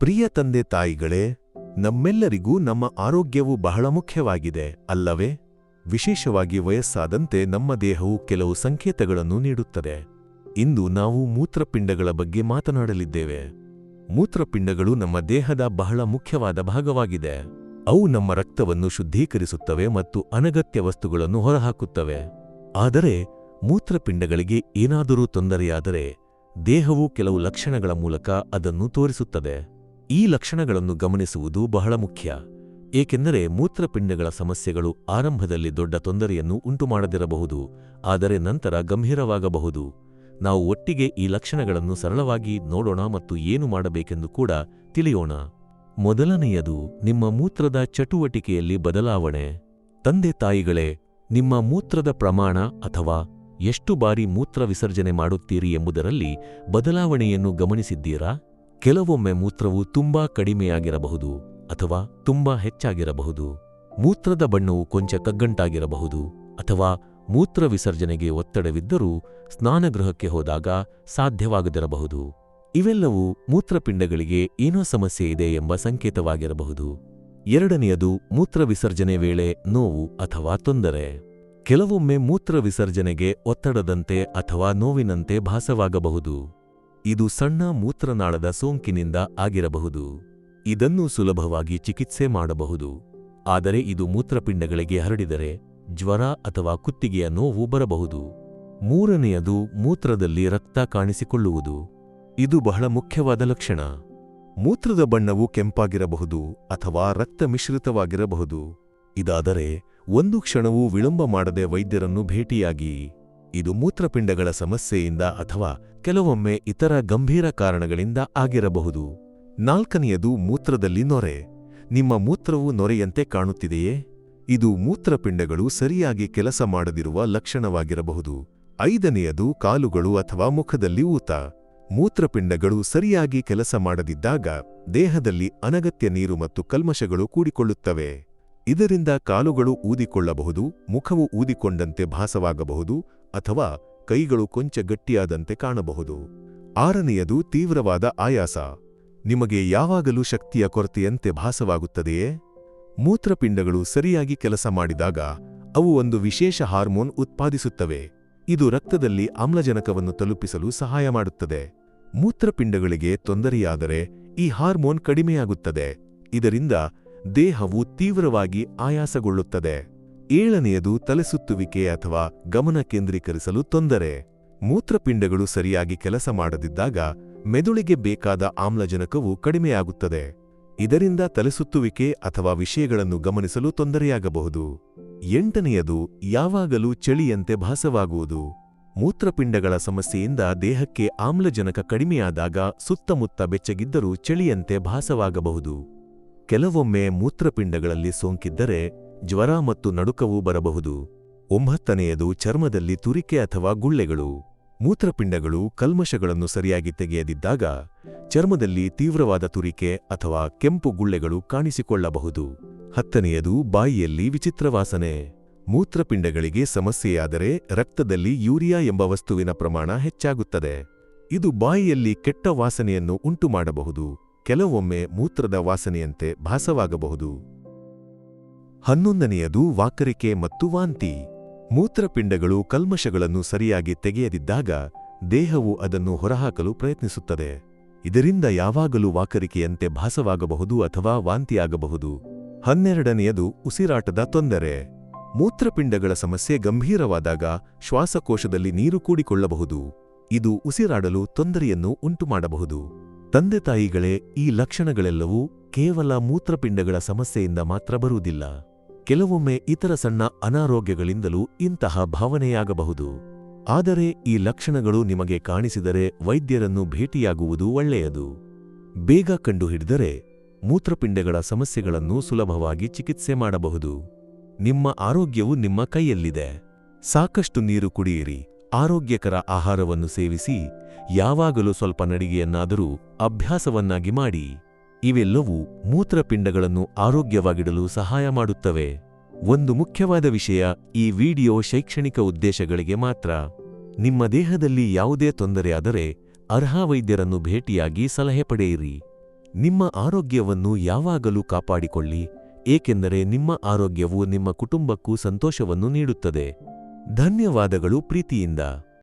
ಪ್ರಿಯ ತಂದೆ ತಾಯಿಗಳೇ, ನಮ್ಮೆಲ್ಲರಿಗೂ ನಮ್ಮ ಆರೋಗ್ಯವು ಬಹಳ ಮುಖ್ಯವಾಗಿದೆ, ಅಲ್ಲವೇ? ವಿಶೇಷವಾಗಿ ವಯಸ್ಸಾದಂತೆ ನಮ್ಮ ದೇಹವು ಕೆಲವು ಸಂಕೇತಗಳನ್ನು ನೀಡುತ್ತದೆ. ಇಂದು ನಾವು ಮೂತ್ರಪಿಂಡಗಳ ಬಗ್ಗೆ ಮಾತನಾಡಲಿದ್ದೇವೆ. ಮೂತ್ರಪಿಂಡಗಳು ನಮ್ಮ ದೇಹದ ಬಹಳ ಮುಖ್ಯವಾದ ಭಾಗವಾಗಿದೆ. ಅವು ನಮ್ಮ ರಕ್ತವನ್ನು ಶುದ್ಧೀಕರಿಸುತ್ತವೆ ಮತ್ತು ಅನಗತ್ಯ ವಸ್ತುಗಳನ್ನು ಹೊರಹಾಕುತ್ತವೆ. ಆದರೆ, ಮೂತ್ರಪಿಂಡಗಳಿಗೆ ಏನಾದರೂ ತೊಂದರೆಯಾದರೆ, ದೇಹವು ಕೆಲವು ಲಕ್ಷಣಗಳ ಮೂಲಕ ಅದನ್ನು ತೋರಿಸುತ್ತದೆ. ಈ ಲಕ್ಷಣಗಳನ್ನು ಗಮನಿಸುವುದು ಬಹಳ ಮುಖ್ಯ. ಏಕೆಂದರೆ ಮೂತ್ರಪಿಂಡಗಳ ಸಮಸ್ಯೆಗಳು ಆರಂಭದಲ್ಲಿ ದೊಡ್ಡ ತೊಂದರೆಯನ್ನು ಉಂಟುಮಾಡದಿರಬಹುದು, ಆದರೆ ನಂತರ ಗಂಭೀರವಾಗಬಹುದು. ನಾವು ಒಟ್ಟಿಗೆ ಈ ಲಕ್ಷಣಗಳನ್ನು ಸರಳವಾಗಿ ನೋಡೋಣ ಮತ್ತು ಏನು ಮಾಡಬೇಕೆಂದು ಕೂಡ ತಿಳಿಯೋಣ. ಮೊದಲನೆಯದು, ನಿಮ್ಮ ಮೂತ್ರದ ಚಟುವಟಿಕೆಯಲ್ಲಿ ಬದಲಾವಣೆ. ತಂದೆ ತಾಯಿಗಳೇ, ನಿಮ್ಮ ಮೂತ್ರದ ಪ್ರಮಾಣ ಅಥವಾ ಎಷ್ಟು ಬಾರಿ ಮೂತ್ರ ವಿಸರ್ಜನೆ ಮಾಡುತ್ತೀರಿ ಎಂಬುದರಲ್ಲಿ ಬದಲಾವಣೆಯನ್ನು ಗಮನಿಸಿದ್ದೀರಾ? ಕೆಲವೊಮ್ಮೆ ಮೂತ್ರವು ತುಂಬಾ ಕಡಿಮೆಯಾಗಿರಬಹುದು ಅಥವಾ ತುಂಬಾ ಹೆಚ್ಚಾಗಿರಬಹುದು. ಮೂತ್ರದ ಬಣ್ಣವು ಕೊಂಚ ಕಗ್ಗಂಟಾಗಿರಬಹುದು ಅಥವಾ ಮೂತ್ರ ವಿಸರ್ಜನೆಗೆ ಒತ್ತಡವಿದ್ದರೂ ಸ್ನಾನಗೃಹಕ್ಕೆ ಹೋದಾಗ ಸಾಧ್ಯವಾಗದಿರಬಹುದು. ಇವೆಲ್ಲವೂ ಮೂತ್ರಪಿಂಡಗಳಿಗೆ ಏನೋ ಸಮಸ್ಯೆ ಇದೆ ಎಂಬ ಸಂಕೇತವಾಗಿರಬಹುದು. ಎರಡನೆಯದು ಮೂತ್ರ ವಿಸರ್ಜನೆ ವೇಳೆ ನೋವು ಅಥವಾ ತೊಂದರೆ. ಕೆಲವೊಮ್ಮೆ ಮೂತ್ರ ವಿಸರ್ಜನೆಗೆ ಒತ್ತಡದಂತೆ ಅಥವಾ ನೋವಿನಂತೆ ಭಾಸವಾಗಬಹುದು. ಇದು ಸಣ್ಣ ಮೂತ್ರನಾಳದ ಸೋಂಕಿನಿಂದ ಆಗಿರಬಹುದು. ಇದನ್ನು ಸುಲಭವಾಗಿ ಚಿಕಿತ್ಸೆ ಮಾಡಬಹುದು. ಆದರೆ ಇದು ಮೂತ್ರಪಿಂಡಗಳಿಗೆ ಹರಡಿದರೆ ಜ್ವರ ಅಥವಾ ಕುತ್ತಿಗೆಯ ನೋವು ಬರಬಹುದು. ಮೂರನೆಯದು ಮೂತ್ರದಲ್ಲಿ ರಕ್ತ ಕಾಣಿಸಿಕೊಳ್ಳುವುದು. ಇದು ಬಹಳ ಮುಖ್ಯವಾದ ಲಕ್ಷಣ. ಮೂತ್ರದ ಬಣ್ಣವು ಕೆಂಪಾಗಿರಬಹುದು ಅಥವಾ ರಕ್ತ ಮಿಶ್ರಿತವಾಗಿರಬಹುದು. ಇದಾದರೆ ಒಂದು ಕ್ಷಣವೂ ವಿಳಂಬ ಮಾಡದೆ ವೈದ್ಯರನ್ನು ಭೇಟಿಯಾಗಿ ಇದು ಮೂತ್ರಪಿಂಡಗಳ ಸಮಸ್ಯೆಯಿಂದ ಅಥವಾ ಕೆಲವೊಮ್ಮೆ ಇತರ ಗಂಭೀರ ಕಾರಣಗಳಿಂದ ಆಗಿರಬಹುದು. ನಾಲ್ಕನೆಯದು ಮೂತ್ರದಲ್ಲಿ ನೊರೆ. ನಿಮ್ಮ ಮೂತ್ರವು ನೊರೆಯಂತೆ ಕಾಣುತ್ತಿದೆಯೇ? ಇದು ಮೂತ್ರಪಿಂಡಗಳು ಸರಿಯಾಗಿ ಕೆಲಸ ಮಾಡದಿರುವ ಲಕ್ಷಣವಾಗಿರಬಹುದು. ಐದನೆಯದು ಕಾಲುಗಳು ಅಥವಾ ಮುಖದಲ್ಲಿ ಊತ. ಮೂತ್ರಪಿಂಡಗಳು ಸರಿಯಾಗಿ ಕೆಲಸ ಮಾಡದಿದ್ದಾಗ ದೇಹದಲ್ಲಿ ಅನಗತ್ಯ ನೀರು ಮತ್ತು ಕಲ್ಮಶಗಳು ಕೂಡಿಕೊಳ್ಳುತ್ತವೆ. ಇದರಿಂದ ಕಾಲುಗಳು ಊದಿಕೊಳ್ಳಬಹುದು, ಮುಖವು ಊದಿಕೊಂಡಂತೆ ಭಾಸವಾಗಬಹುದು ಅಥವಾ ಕೈಗಳು ಕೊಂಚ ಗಟ್ಟಿಯಾದಂತೆ ಕಾಣಬಹುದು. ಆರನೆಯದು ತೀವ್ರವಾದ ಆಯಾಸ. ನಿಮಗೆ ಯಾವಾಗಲೂ ಶಕ್ತಿಯ ಕೊರತೆಯಂತೆ ಭಾಸವಾಗುತ್ತದೆಯೇ? ಮೂತ್ರಪಿಂಡಗಳು ಸರಿಯಾಗಿ ಕೆಲಸ ಮಾಡಿದಾಗ ಅವು ಒಂದು ವಿಶೇಷ ಹಾರ್ಮೋನ್ ಉತ್ಪಾದಿಸುತ್ತವೆ. ಇದು ರಕ್ತದಲ್ಲಿ ಆಮ್ಲಜನಕವನ್ನು ತಲುಪಿಸಲು ಸಹಾಯ ಮಾಡುತ್ತದೆ. ಮೂತ್ರಪಿಂಡಗಳಿಗೆ ತೊಂದರೆಯಾದರೆ ಈ ಹಾರ್ಮೋನ್ ಕಡಿಮೆಯಾಗುತ್ತದೆ. ಇದರಿಂದ ದೇಹವು ತೀವ್ರವಾಗಿ ಆಯಾಸಗೊಳ್ಳುತ್ತದೆ. ಏಳನೆಯದು ತಲೆಸುತ್ತುವಿಕೆ ಅಥವಾ ಗಮನ ಕೇಂದ್ರೀಕರಿಸಲು ತೊಂದರೆ. ಮೂತ್ರಪಿಂಡಗಳು ಸರಿಯಾಗಿ ಕೆಲಸ ಮಾಡದಿದ್ದಾಗ ಮೆದುಳಿಗೆ ಬೇಕಾದ ಆಮ್ಲಜನಕವು ಕಡಿಮೆಯಾಗುತ್ತದೆ. ಇದರಿಂದ ತಲೆಸುತ್ತುವಿಕೆ ಅಥವಾ ವಿಷಯಗಳನ್ನು ಗಮನಿಸಲು ತೊಂದರೆಯಾಗಬಹುದು. ಎಂಟನೆಯದು ಯಾವಾಗಲೂ ಚಳಿಯಂತೆ ಭಾಸವಾಗುವುದು. ಮೂತ್ರಪಿಂಡಗಳ ಸಮಸ್ಯೆಯಿಂದ ದೇಹಕ್ಕೆ ಆಮ್ಲಜನಕ ಕಡಿಮೆಯಾದಾಗ ಸುತ್ತಮುತ್ತ ಬೆಚ್ಚಗಿದ್ದರೂ ಚಳಿಯಂತೆ ಭಾಸವಾಗಬಹುದು. ಕೆಲವೊಮ್ಮೆ ಮೂತ್ರಪಿಂಡಗಳಲ್ಲಿ ಸೋಂಕಿದ್ದರೆ ಜ್ವರ ಮತ್ತು ನಡುಕವೂ ಬರಬಹುದು. ಒಂಬತ್ತನೆಯದು ಚರ್ಮದಲ್ಲಿ ತುರಿಕೆ ಅಥವಾ ಗುಳ್ಳೆಗಳು. ಮೂತ್ರಪಿಂಡಗಳು ಕಲ್ಮಶಗಳನ್ನು ಸರಿಯಾಗಿ ತೆಗೆಯದಿದ್ದಾಗ ಚರ್ಮದಲ್ಲಿ ತೀವ್ರವಾದ ತುರಿಕೆ ಅಥವಾ ಕೆಂಪು ಗುಳ್ಳೆಗಳು ಕಾಣಿಸಿಕೊಳ್ಳಬಹುದು. ಹತ್ತನೆಯದು ಬಾಯಿಯಲ್ಲಿ ವಿಚಿತ್ರ ವಾಸನೆ ಮೂತ್ರಪಿಂಡಗಳಿಗೆ ಸಮಸ್ಯೆಯಾದರೆ ರಕ್ತದಲ್ಲಿ ಯೂರಿಯಾ ಎಂಬ ವಸ್ತುವಿನ ಪ್ರಮಾಣ ಹೆಚ್ಚಾಗುತ್ತದೆ. ಇದು ಬಾಯಿಯಲ್ಲಿ ಕೆಟ್ಟ ವಾಸನೆಯನ್ನು ಉಂಟುಮಾಡಬಹುದು. ಕೆಲವೊಮ್ಮೆ ಮೂತ್ರದ ವಾಸನೆಯಂತೆ ಭಾಸವಾಗಬಹುದು. ಹನ್ನೊಂದನೆಯದು ವಾಕರಿಕೆ ಮತ್ತು ವಾಂತಿ. ಮೂತ್ರಪಿಂಡಗಳು ಕಲ್ಮಶಗಳನ್ನು ಸರಿಯಾಗಿ ತೆಗೆಯದಿದ್ದಾಗ ದೇಹವು ಅದನ್ನು ಹೊರಹಾಕಲು ಪ್ರಯತ್ನಿಸುತ್ತದೆ. ಇದರಿಂದ ಯಾವಾಗಲೂ ವಾಕರಿಕೆಯಂತೆ ಭಾಸವಾಗಬಹುದು ಅಥವಾ ವಾಂತಿಯಾಗಬಹುದು. ಹನ್ನೆರಡನೆಯದು ಉಸಿರಾಟದ ತೊಂದರೆ. ಮೂತ್ರಪಿಂಡಗಳ ಸಮಸ್ಯೆ ಗಂಭೀರವಾದಾಗ ಶ್ವಾಸಕೋಶದಲ್ಲಿ ನೀರು ಕೂಡಿಕೊಳ್ಳಬಹುದು. ಇದು ಉಸಿರಾಡಲು ತೊಂದರೆಯನ್ನು ಉಂಟುಮಾಡಬಹುದು. ತಂದೆ ತಾಯಿಗಳೇ ಈ ಲಕ್ಷಣಗಳೆಲ್ಲವೂ ಕೇವಲ ಮೂತ್ರಪಿಂಡಗಳ ಸಮಸ್ಯೆಯಿಂದ ಮಾತ್ರ ಬರುವುದಿಲ್ಲ. ಕೆಲವೊಮ್ಮೆ ಇತರ ಸಣ್ಣ ಅನಾರೋಗ್ಯಗಳಿಂದಲೂ ಇಂತಹ ಭಾವನೆಯಾಗಬಹುದು. ಆದರೆ ಈ ಲಕ್ಷಣಗಳು ನಿಮಗೆ ಕಾಣಿಸಿದರೆ ವೈದ್ಯರನ್ನು ಭೇಟಿಯಾಗುವುದು ಒಳ್ಳೆಯದು. ಬೇಗ ಕಂಡುಹಿಡಿದರೆ ಮೂತ್ರಪಿಂಡಗಳ ಸಮಸ್ಯೆಗಳನ್ನು ಸುಲಭವಾಗಿ ಚಿಕಿತ್ಸೆ ಮಾಡಬಹುದು. ನಿಮ್ಮ ಆರೋಗ್ಯವು ನಿಮ್ಮ ಕೈಯಲ್ಲಿದೆ. ಸಾಕಷ್ಟು ನೀರು ಕುಡಿಯಿರಿ. ಆರೋಗ್ಯಕರ ಆಹಾರವನ್ನು ಸೇವಿಸಿ, ಯಾವಾಗಲೂ ಸ್ವಲ್ಪ ನಡಿಗೆಯನ್ನಾದರೂ ಅಭ್ಯಾಸವನ್ನಾಗಿ ಮಾಡಿ. ಇವೆಲ್ಲವೂ ಮೂತ್ರಪಿಂಡಗಳನ್ನು ಆರೋಗ್ಯವಾಗಿಡಲು ಸಹಾಯ ಮಾಡುತ್ತವೆ. ಒಂದು ಮುಖ್ಯವಾದ ವಿಷಯ ಈ ವಿಡಿಯೋ ಶೈಕ್ಷಣಿಕ ಉದ್ದೇಶಗಳಿಗೆ ಮಾತ್ರ. ನಿಮ್ಮ ದೇಹದಲ್ಲಿ ಯಾವುದೇ ತೊಂದರೆಯಾದರೆ ಅರ್ಹ ವೈದ್ಯರನ್ನು ಭೇಟಿಯಾಗಿ ಸಲಹೆ ಪಡೆಯಿರಿ. ನಿಮ್ಮ ಆರೋಗ್ಯವನ್ನು ಯಾವಾಗಲೂ ಕಾಪಾಡಿಕೊಳ್ಳಿ, ಏಕೆಂದರೆ ನಿಮ್ಮ ಆರೋಗ್ಯವು ನಿಮ್ಮ ಕುಟುಂಬಕ್ಕೂ ಸಂತೋಷವನ್ನು ನೀಡುತ್ತದೆ. ಧನ್ಯವಾದಗಳು ಪ್ರೀತಿಯಿಂದ.